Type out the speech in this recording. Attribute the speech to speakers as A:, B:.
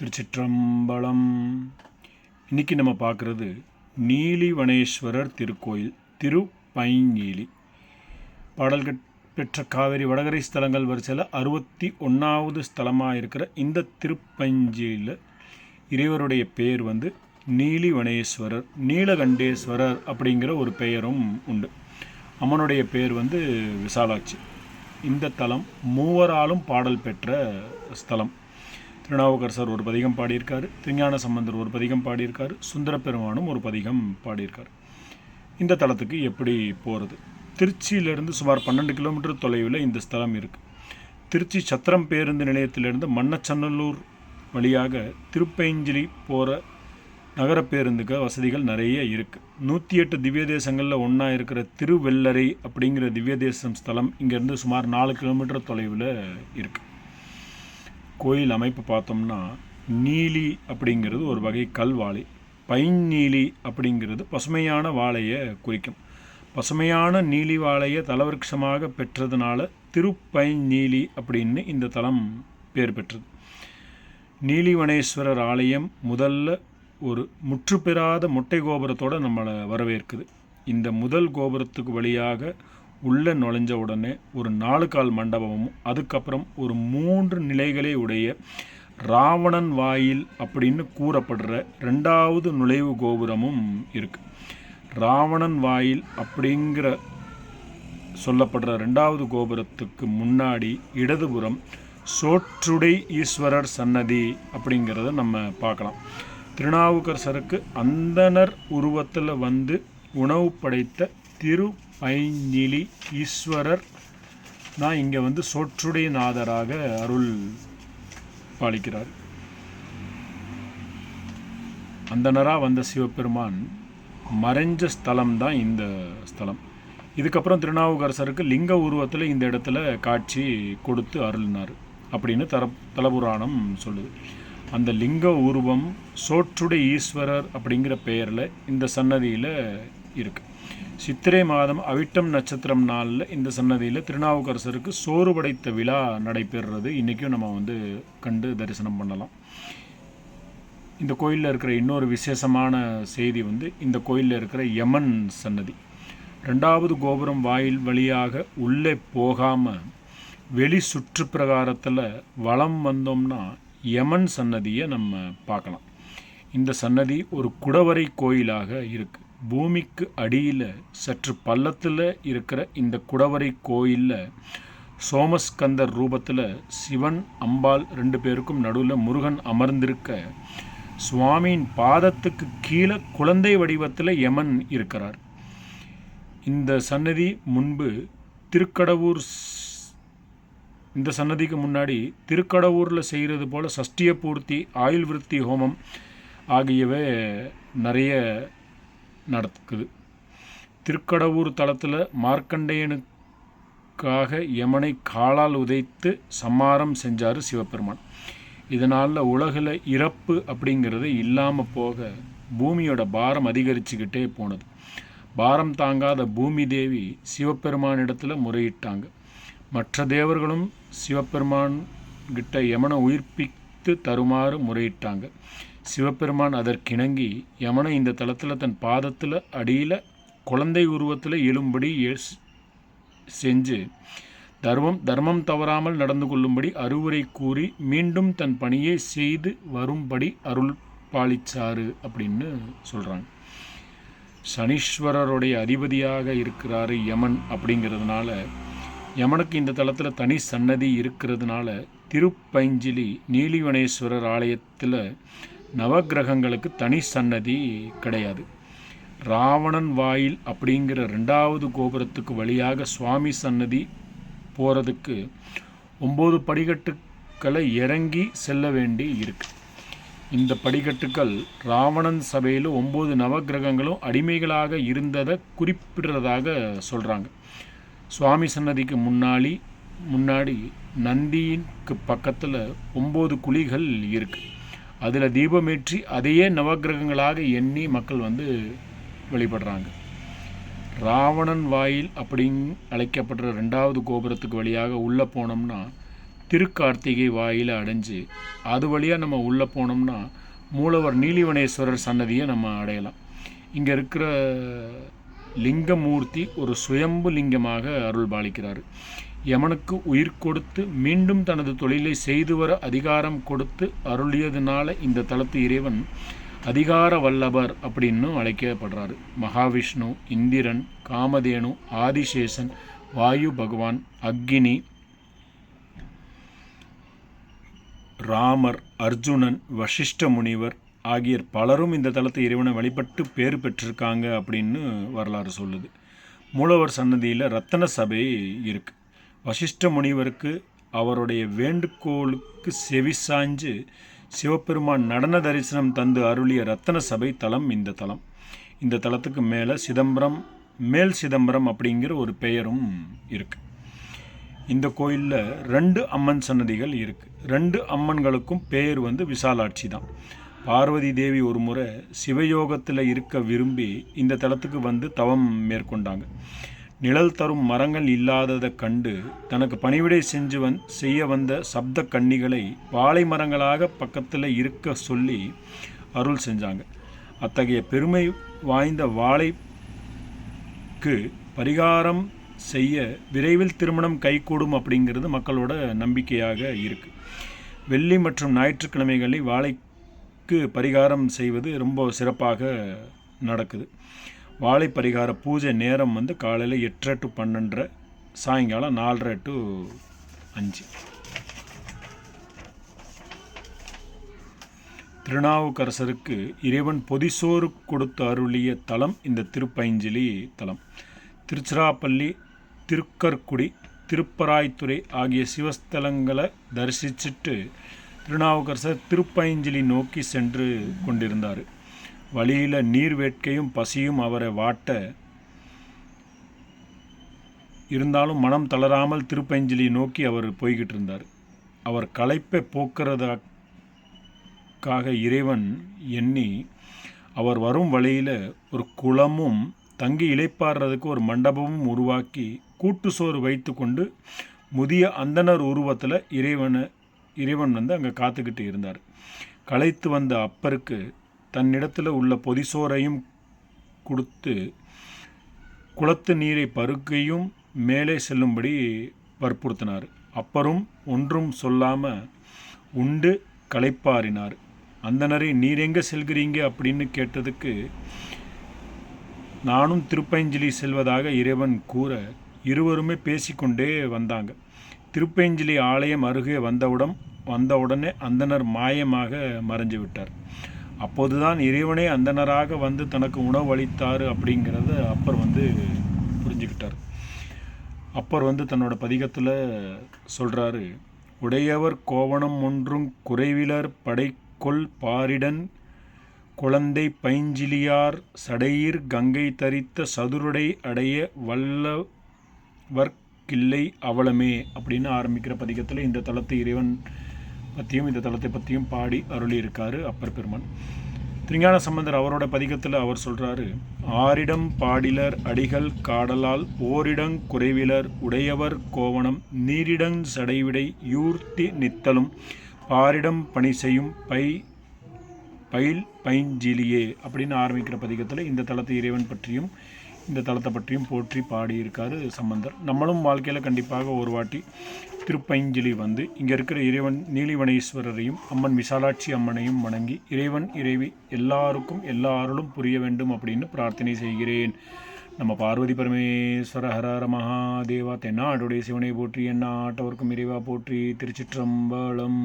A: திருச்சிற்றம்பலம். இன்னைக்கு நம்ம பார்க்குறது நீலிவனேஸ்வரர் திருக்கோயில் திருப்பைநீலி பாடல்கள் பெற்ற காவேரி வடகரை ஸ்தலங்கள் வரிசையில் அறுபத்தி ஒன்றாவது ஸ்தலமாக இருக்கிற இந்த திருப்பஞ்சியில் இறைவருடைய பெயர் வந்து நீலிவனேஸ்வரர் நீலகண்டேஸ்வரர் அப்படிங்கிற ஒரு பெயரும் உண்டு. அம்மனுடைய பெயர் வந்து விசாலாட்சி. இந்த தலம் மூவராலும் பாடல் பெற்ற ஸ்தலம். திருநாவுக்கரசர் ஒரு பதிகம் பாடியிருக்கார். திருஞான சம்பந்தர் ஒரு பதிகம் பாடியிருக்கார். சுந்தரப்பெருமானும் ஒரு பதிகம் பாடியிருக்கார். இந்த தலத்துக்கு எப்படி போகிறது திருச்சியிலிருந்து சுமார் பன்னெண்டு கிலோமீட்டர் தொலைவில் இந்த ஸ்தலம் இருக்குது திருச்சி சத்திரம் பேருந்து நிலையத்திலிருந்து மன்னச்சன்னல்லூர் வழியாக திருப்பைஞ்சிலி போகிற நகர பேருந்துக்கு வசதிகள் நிறைய இருக்குது நூற்றி எட்டு திவ்ய தேசங்களில் ஒன்றா இருக்கிற திருவெல்லரை அப்படிங்கிற திவ்ய தேசம் ஸ்தலம் இங்கேருந்து சுமார் நாலு கிலோமீட்டர் தொலைவில் இருக்குது கோயில் அமைப்பு பார்த்தோம்னா நீலி அப்படிங்கிறது ஒரு வகை கல்வாழை பைநீலி அப்படிங்கிறது பசுமையான வாழையை குறிக்கும். பசுமையான நீலி வாழையை தலவருஷமாக பெற்றதுனால திருப்பைநீலி அப்படின்னு இந்த தலம் பேர் பெற்றது. நீலிவனேஸ்வரர் ஆலயம் முதல்ல ஒரு முற்றுப்பெறாத மொட்டை கோபுரத்தோடு நம்மளை வரவேற்குது. இந்த முதல் கோபுரத்துக்கு வழியாக உள்ளே நுழைஞ்ச உடனே ஒரு நாலு கால் மண்டபமும் அதுக்கப்புறம் ஒரு மூன்று நிலைகளை உடைய ராவணன் வாயில் அப்படின்னு கூறப்படுற ரெண்டாவது நுழைவு கோபுரமும் இருக்கு. ராவணன் வாயில் அப்படிங்கிற சொல்லப்படுற ரெண்டாவது கோபுரத்துக்கு முன்னாடி இடதுபுறம் சோற்றுடை ஈஸ்வரர் சன்னதி அப்படிங்கிறத நம்ம பார்க்கலாம். திருநாவுக்கரசருக்கு அந்தனர் உருவத்தில் வந்து உணவு படைத்த திரு திருப்பைஞ்சிலி ஈஸ்வரர். தான் இங்கே வந்து சோற்றுடைய நாதராக அருள் பாலிக்கிறார். அந்தனராக வந்த சிவபெருமான் மறைஞ்ச ஸ்தலம் தான் இந்த ஸ்தலம். இதுக்கப்புறம் திருநாவுக்கரசருக்கு லிங்க உருவத்தில் இந்த இடத்துல காட்சி கொடுத்து அருளினார் அப்படின்னு தர தலபுராணம் சொல்லுது. அந்த லிங்க உருவம் சோற்றுடைய ஈஸ்வரர் அப்படிங்கிற பெயரில் இந்த சன்னதியில் இருக்குது சித்திரை மாதம் அவிட்டம் நட்சத்திரம் நாளில் இந்த சன்னதியில் திருநாவுக்கரசருக்கு சோறு படைத்த விழா நடைபெறுறது. இன்றைக்கும் நம்ம வந்து கண்டு தரிசனம் பண்ணலாம். இந்த கோயிலில் இருக்கிற இன்னொரு விசேஷமான செய்தி வந்து இந்த கோயிலில் இருக்கிற யமன் சன்னதி. ரெண்டாவது கோபுரம் வாயில் வழியாக உள்ளே போகாமல் வெளி சுற்றுப்பிரகாரத்தில் வலம் வந்தோம்னா யமன் சன்னதியை நம்ம பார்க்கலாம். இந்த சன்னதி ஒரு குடவரை கோயிலாக இருக்குது பூமிக்கு அடியில் சற்று பள்ளத்தில் இருக்கிற இந்த குடவரை கோயிலில் சோமஸ்கந்தர் ரூபத்தில் சிவன் அம்பாள் ரெண்டு பேருக்கும் நடுவில் முருகன் அமர்ந்திருக்க சுவாமியின் பாதத்துக்கு கீழே குழந்தை வடிவத்தில் யமன் இருக்கிறார். இந்த சன்னதி முன்பு திருக்கடவூர் இந்த சன்னதிக்கு முன்னாடி திருக்கடவூரில் செய்கிறது போல் சஷ்டிய பூர்த்தி ஆயுள் விருத்தி ஹோமம் ஆகியவை நிறைய நடக்குது. திருக்கடவூர் தளத்தில் மார்க்கண்டேயனுக்காக யமனை காலால் உதைத்து சம்மாரம் செஞ்சார் சிவபெருமான். இதனால் உலகில் இறப்பு அப்படிங்கிறது இல்லாமல் போக பூமியோட பாரம் அதிகரிச்சுக்கிட்டே போனது. பாரம் தாங்காத பூமி தேவி சிவபெருமானிடத்தில் முறையிட்டாங்க. மற்ற தேவர்களும் சிவபெருமான் கிட்ட யமனை உயிர்ப்பித்து தருமாறு முறையிட்டாங்க. சிவபெருமான் அதற்கிணங்கி யமனை இந்த தளத்தில் தன் பாதத்தில் அடியில் குழந்தை உருவத்தில் எழும்படி செஞ்சு தர்மம் தர்மம் தவறாமல் நடந்து கொள்ளும்படி அறிவுரை கூறி மீண்டும் தன் பணியை செய்து வரும்படி அருள் பாலிச்சாரு அப்படின்னு சொல்கிறாங்க சனீஸ்வரருடைய அதிபதியாக இருக்கிறாரு யமன் அப்படிங்கிறதுனால யமனுக்கு இந்த தளத்தில் தனி சன்னதி இருக்கிறதுனால திருப்பைஞ்சிலி நீலிவனேஸ்வரர் ஆலயத்தில் நவகிரகங்களுக்கு தனி சன்னதி கிடையாது. ராவணன் வாயில் அப்படிங்கிற ரெண்டாவது கோபுரத்துக்கு வழியாக சுவாமி சன்னதி போகிறதுக்கு ஒம்பது படிக்கட்டுக்களை இறங்கி செல்ல வேண்டி இருக்கு. இந்த படிக்கட்டுக்கள் ராவணன் சபையில் ஒம்பது நவகிரகங்களும் அடிமைகளாக இருந்ததை குறிப்பிடுறதாக சொல்கிறாங்க சுவாமி சன்னதிக்கு முன்னாடி முன்னாடி நந்திக்கு பக்கத்தில் ஒம்பது குழிகள் இருக்குது அதில் தீபமேற்றி அதையே நவகிரகங்களாக எண்ணி மக்கள் வந்து வழிபடுறாங்க. ராவணன் வாயில் அப்படின்னு அழைக்கப்படுற ரெண்டாவது கோபுரத்துக்கு வழியாக உள்ளே போனோம்னா திருக்கார்த்திகை வாயில் அடைஞ்சு அது வழியாக நம்ம உள்ளே போனோம்னா மூலவர் நீலிவனேஸ்வரர் சன்னதியை நம்ம அடையலாம். இங்கே இருக்கிற லிங்கமூர்த்தி ஒரு சுயம்பு லிங்கமாக அருள் பாலிக்கிறார் யமனுக்கு உயிர் கொடுத்து மீண்டும் தனது தொழிலை செய்து வர அதிகாரம் கொடுத்து அருளியதுனால இந்த தலத்து இறைவன் அதிகார வல்லபர் அப்படின்னு அழைக்கப்படுறாரு. மகாவிஷ்ணு இந்திரன் காமதேனு ஆதிசேஷன் வாயு பகவான் அக்னி ராமர் அர்ஜுனன் வசிஷ்ட முனிவர் ஆகிய பலரும் இந்த தளத்து இறைவனை வழிபட்டு பேர் பெற்றிருக்காங்க அப்படின்னு வரலாறு சொல்லுது. மூலவர் சன்னதியில் ரத்தன சபை இருக்கு. வசிஷ்ட முனிவருக்கு அவருடைய வேண்டுகோளுக்கு செவி சாய்ஞ்சு சிவபெருமான் நடன தரிசனம் தந்து அருளிய ரத்தன சபை தலம் இந்த தலம். இந்த தலத்துக்கு மேலே சிதம்பரம் மேல் சிதம்பரம் அப்படிங்கிற ஒரு பெயரும் இருக்குது இந்த கோயிலில் ரெண்டு அம்மன் சன்னதிகள் இருக்குது ரெண்டு அம்மன்களுக்கும் பெயர் வந்து விசாலாட்சி தான். பார்வதி தேவி ஒரு முறை சிவயோகத்தில் இருக்க விரும்பி இந்த தலத்துக்கு வந்து தவம் மேற்கொண்டாங்க. நிழல் தரும் மரங்கள் இல்லாததை கண்டு தனக்கு பணிவிடை செஞ்சு வந் செய்ய வந்த சப்த கன்னிகளை வாழை மரங்களாக பக்கத்தில் இருக்க சொல்லி அருள் செஞ்சாங்க. அத்தகைய பெருமை வாய்ந்த வாழைக்கு பரிகாரம் செய்ய விரைவில் திருமணம் கைகூடும் அப்படிங்கிறது மக்களோட நம்பிக்கையாக இருக்குது வெள்ளி மற்றும் ஞாயிற்றுக்கிழமைகளில் வாழைக்கு பரிகாரம் செய்வது ரொம்ப சிறப்பாக நடக்குது. வாழை பரிகார பூஜை நேரம் வந்து காலையில் எட்டரை டு பன்னெண்டரை சாயங்காலம் நாலரை டு அஞ்சு. திருநாவுக்கரசருக்கு இறைவன் பொதிசோறு கொடுத்து அருளிய தலம் இந்த திருப்பைஞ்சிலி தலம். திருச்சிராப்பள்ளி திருக்கற்குடி திருப்பராய்த்துறை ஆகிய சிவஸ்தலங்களை தரிசிச்சுட்டு திருநாவுக்கரசர் திருப்பைஞ்சிலி நோக்கி சென்று கொண்டிருந்தார். வழியில் நீர் வேட்கையும் பசியும் அவரை வாட்ட இருந்தாலும் மனம் தளராமல் திருப்பஞ்சலியை நோக்கி அவர் போய்கிட்டு இருந்தார். அவர் களைப்பை போக்குறதுக்காக இறைவன் எண்ணி அவர் வரும் வழியில் ஒரு குளமும் தங்கி இழைப்பாடுறதுக்கு ஒரு மண்டபமும் உருவாக்கி கூட்டு சோறு வைத்து கொண்டு முதிய அந்தனர் உருவத்தில் இறைவனை இறைவன் வந்து அங்கே காத்துக்கிட்டு இருந்தார். களைத்து வந்த அப்பருக்கு தன்னிடத்தில் உள்ள பொதிசோரையும் கொடுத்து குளத்து நீரை பருக்கையும் மேலே செல்லும்படி வற்புறுத்தினார். அப்பரும் ஒன்றும் சொல்லாமல் உண்டு களைப்பாறினார். அந்தனரை நீர் எங்கே செல்கிறீங்க? அப்படின்னு கேட்டதுக்கு நானும் திருப்பஞ்சலி செல்வதாக இறைவன் கூற இருவருமே பேசிக்கொண்டே வந்தாங்க. திருப்பஞ்சலி ஆலயம் அருகே வந்தவுடன் வந்தவுடனே அந்தனர் மாயமாக மறைஞ்சு விட்டார் அப்போதுதான் இறைவனே அந்தனராக வந்து தனக்கு உணவு அளித்தார் அப்படிங்கிறத அப்பர் வந்து புரிஞ்சுக்கிட்டார். அப்பர் வந்து தன்னோட பதிகத்தில் சொல்கிறாரு உடையவர் கோவணம் ஒன்றும் குறைவிலர் படைக்கொள் பாரிடன் குழந்தை பைஞ்சிலியார் சடையீர் கங்கை தரித்த சதுருடை அடைய வல்லவர்க்கில்லை அவலமே அப்படின்னு ஆரம்பிக்கிற பதிகத்தில் இந்த தளத்தை இறைவன் பற்றியும் இந்த தலத்தை பற்றியும் பாடி அருளியிருக்காரு அப்பர் பெருமான். திருஞான சம்பந்தர் அவரோட பதிகத்தில் அவர் சொல்கிறாரு ஆரிடம் பாடிலர் அடிகள் காடலால் ஓரிடங் குறைவிலர் உடையவர் கோவணம் நீரிடங் சடைவிடை யூர்த்தி நித்தலும் பாரிடம் பணி செய்யும் பை பயில் பைஞ்சிலியே அப்படின்னு ஆரம்பிக்கிற பதிகத்தில் இந்த தலத்து இறைவன் பற்றியும் இந்த தலத்தை பற்றியும் போற்றி பாடியிருக்கார் சம்பந்தர். நம்மளும் வாழ்க்கையில் கண்டிப்பாக ஒரு வாட்டி திருப்பைஞ்சிலி வந்து இங்கே இருக்கிற இறைவன் நீலிவனேஸ்வரரையும் அம்மன் விசாலாட்சி அம்மனையும் வணங்கி இறைவன் இறைவி எல்லாருக்கும் எல்லா அருளும் புரிய வேண்டும் அப்படின்னு பிரார்த்தனை செய்கிறேன். நம்ம பார்வதி பரமேஸ்வர ஹரஹர மகாதேவா தென்னாடுடைய சிவனை போற்றி என்ன ஆட்டவர்க்கும் இறைவா போற்றி திருச்சிற்றம்பலம்.